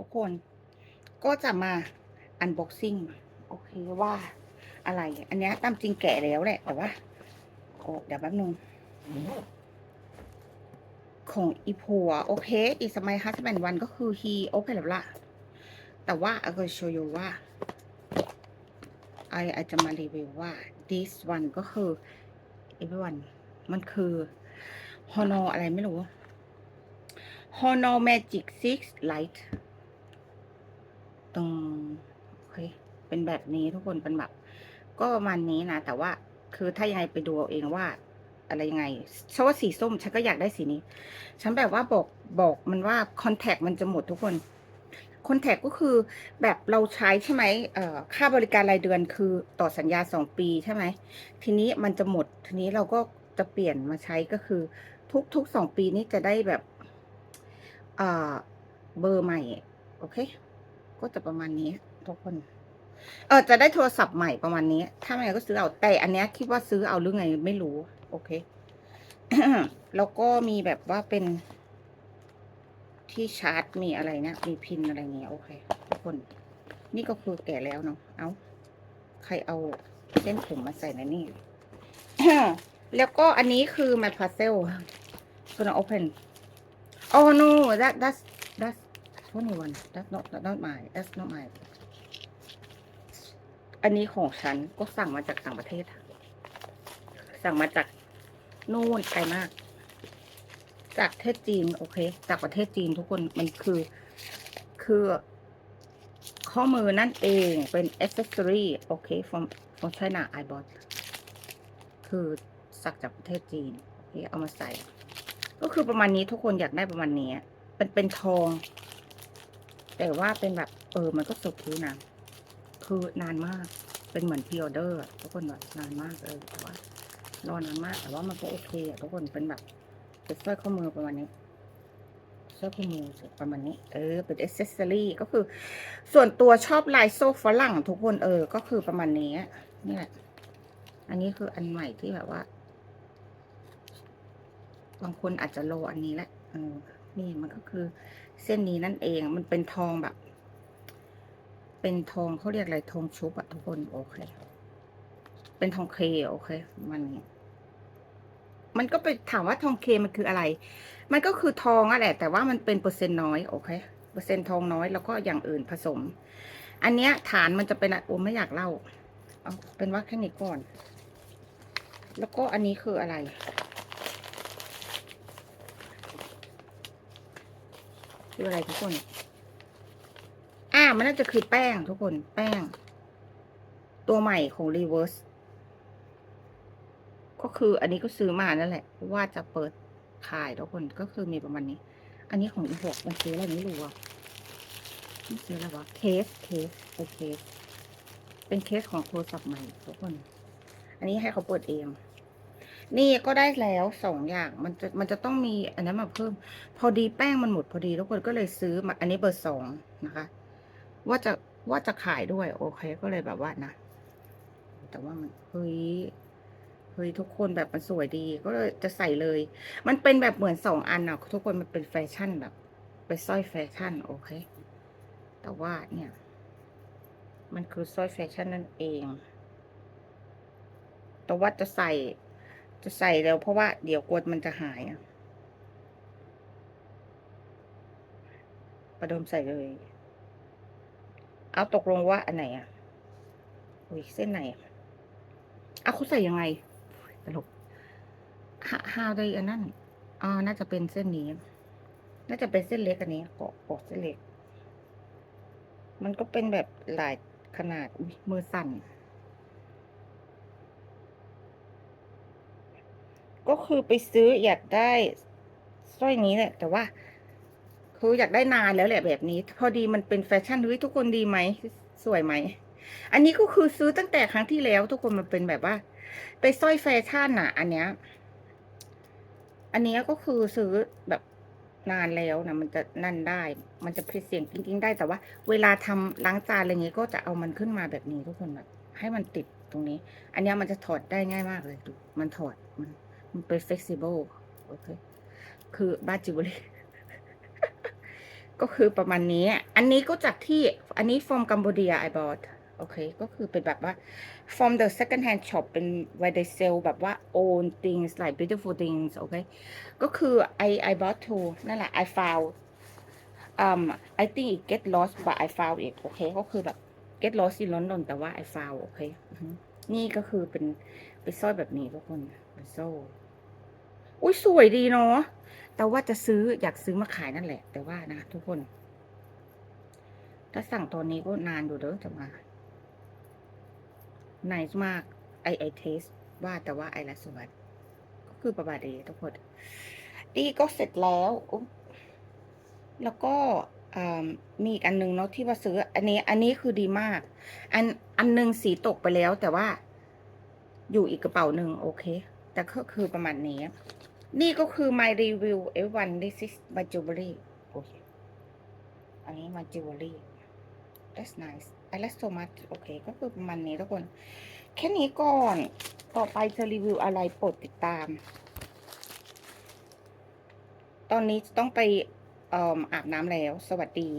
ทุกคนก็จะมาอันบ็อกซิ่งโอเคว่าอะไร อันนี้ตามจริงแก่แล้วแหละ แต่ว่าโอ้เดี๋ยวแป๊บนึงของอีพัวโอเค อีสมัยฮัสแบนวันก็คือฮีโอเคแล้วล่ะ แต่ว่าอาก็โชว์ยูว่าไออาจจะมารีวิวว่า this one ก็คือ everyone มันคือ h o n o อะไรไม่รู้ h o n o Magic Six Light ตรงโอเคเป็นแบบนี้ทุกคนเป็นแบบก็ประมาณนี้นะแต่ว่าคือถ้ายังไงไปดูเอาเองว่า อะไรยังไงฉันว่าสีส้มฉันก็อยากได้สีนี้ ฉันแบบว่าบอกบอกมันว่าคอนแทคมันจะหมดทุกคนคอนแทคก็คือแบบเราใช้ใช่ไหมเอ่อค่าบริการรายเดือนคือต่อสัญญาสองปีใช่ไหม ทีนี้มันจะหมด ทีนี้เราก็จะเปลี่ยนมาใช้ก็คือ ทุกทุกสองปีนี้จะได้แบบเอ่อเบอร์ใหม่ โอเค ก็จะประมาณนี้ทุกคน เออจะได้โทรศัพท์ใหม่ประมาณนี้ ถ้าไม่งั้นก็ซื้อเอาแต่อันเนี้ยคิดว่าซื้อเอาหรือไงไม่รู้ โอเค แล้วก็มีแบบว่าเป็น ที่ชาร์จมีอะไรเนี่ยมีพินอะไรเงี้ยโอเค ทุกคน นี่ก็คือแก่แล้วเนาะเอาใครเอาเส้นผมมาใส่ในนี่แล้วก็อันนี้คือ my parcel gonna open oh no that that's that's only one that's not that's not mine that's not mine อันนี้ของฉันก็สั่งมาจากต่างประเทศ สั่งมาจากนู่นไกลมาก จากประเทศจีน โอเค จากประเทศจีนทุกคนมันคือ คือ ข้อมือนั่นเองเป็น accessory โอเค from from China I bought คือสักจากประเทศจีนโอเคเอามาใส่ ก็คือประมาณนี้ทุกคนอยากได้ประมาณนี้เป็นเป็นทอง แต่ว่าเป็นแบบเออมันก็สุกคิ้วนะคือนานมากเป็นเหมือนพิออเดอร์ทุกคนแบบนานมากเลยแต่ว่ารอนานมาก แต่ว่ามันก็โอเคอะทุกคนเป็นแบบเป็นสร้อยข้อมือประมาณนี้สร้อยข้อมือประมาณนี้ เออ เป็นอ c เซสซอรี่ก็คือ ส่วนตัวชอบลายโซ่ฝรั่งทุกคนเออ ก็คือประมาณนี้นี่แหละอันนี้คืออันใหม่ที่แบบว่า บางคนอาจจะโลอันนี้แหละเออนี่มันก็คือ เส้นนี้นั่นเองมันเป็นทองแบบ เป็นทองเขาเรียกอะไรทองชุบอะทุกคนโอเค เป็นทองเคโอเค มันมันก็ไปถามว่าทองเคมันคืออะไร มันก็คือทองอะแหละแต่ว่ามันเป็นเปอร์เซ็นต์น้อยโอเคเปอร์เซ็นต์ทองน้อยแล้วก็อย่างอื่นผสม อันเนี้ยฐานมันจะเป็นอะโอ้ไม่อยากเล่า เอาเป็นว่าแค่นี้ก่อน แล้วก็อันนี้คืออะไร คืออะไรทุกคน อ่า มันน่าจะคือแป้งทุกคน แป้ง ตัวใหม่ของ Reverse ก็คืออันนี้ก็ซื้อมานั่นแหละ ว่าจะเปิดขายทุกคนก็คือมีประมาณนี้ อันนี้ของอีหกมันซื้ออะไรไม่รู้อะมันซื้ออะไรวะเคสเคสเป็นเคส เป็นเคสของโทรศัพท์ใหม่ทุกคน อันนี้ให้เขาเปิดเอง นี่ก็ได้แล้วสองอย่างมันจะมันจะต้องมีอันนั้นมาเพิ่ม พอดีแป้งมันหมดพอดีทุกคนก็เลยซื้อมาอันนี้เบอร์สองนะคะ ว่าจะว่าจะขายด้วย โอเคก็เลยแบบว่านะ แต่ว่ามันเฮ้ยเฮ้ยทุกคนแบบมันสวยดีก็เลยจะใส่เลย มันเป็นแบบเหมือนสองอันอะทุกคนมันเป็นแฟชั่นแบบเป็นสร้อยแฟชั่นโอเค แต่ว่าเนี่ย มันคือสร้อยแฟชั่นนั่นเอง แต่ว่าจะใส่ จะใส่แล้วเพราะว่าเดี๋ยวกลัวมันจะหายอะประดมใส่เลย เอาตกลงว่าอันไหนอะอุ้ยเส้นไหนอะเอาเขาใส่ยังไงตลกฮาฮาวได้อันนั้นอ่าน่าจะเป็นเส้นนี้ น่าจะเป็นเส้นเล็กอันนี้เกาะเกาะเส้นเล็ก มันก็เป็นแบบหลายขนาดอุ๊ยมือสั่น คือไปซื้ออยากได้สร้อยนี้แหละ แต่ว่า คืออยากได้นานแล้วแหละแบบนี้ พอดีมันเป็นแฟชั่นเฮ้ยทุกคนดีไหมสวยไหมอันนี้ก็คือซื้อตั้งแต่ครั้งที่แล้ว ทุกคนมันเป็นแบบว่า ไปสร้อยแฟชั่นน่ะ อันเนี้ย อันนี้ก็คือซื้อแบบนานแล้วนะมันจะนั่นได้ มันจะเพเสียงจริงๆได้แต่ว่า เวลาทำล้างจานอะไรเงี้ยก็จะเอามันขึ้นมาแบบนี้ทุกคนแบบให้มันติดตรงนี้ อันนี้มันจะถอดได้ง่ายมากเลยดูมันถอดมัน มันเป็น flexible โอเค คือบ้าจิวเลรี่ก็คือประมาณนี้ อันนี้ก็จากที่ อันนี้ from Cambodia I bought โอเค ก็คือเป็นแบบว่า from the second hand shop เป็น where they sell แบบว่า own things like beautiful things โอเค ก็คือ I I bought two นั่นแหละ I found um I think it get lost but I found it โอเค ก็คือแบบ get lost in London แต่ว่า I found โอเคอือฮึ นี่ก็คือเป็นเป็นสร้อยแบบนี้ทุกคนเป็นโซ่อุ้ยสวยดีเนาะแต่ว่าจะซื้ออยากซื้อมาขายนั่นแหละ แต่ว่านะทุกคน ถ้าสั่งตอนนี้ก็นานอยู่เด้อจะมา n น c e มากไอไอเทสว่าแต่ว่าไอละสวัสดก็คือประมาณนี้ทุกคนดีก็เสร็จแล้ว แล้วก็ มีอีกอันนึงเนาะที่ว่าซื้อ อันนี้ อันนี้คือดีมาก อันอันหนึงสีตกไปแล้ว แต่ว่าอยู่อีกกระเป๋าหนึ่งโอเค แต่ก็คือประมาณนี้ นี่ก็คือ my review everyone this is my jewelry โอเคอันนี้ my jewelry that's nice I like so much โอเค ก็คือประมาณนี้ทุกคน แค่นี้ก่อน ต่อไปจะรีวิวอะไรโปรดติดตาม ตอนนี้จะต้องไป อาบน้ำแล้ว สวัสดี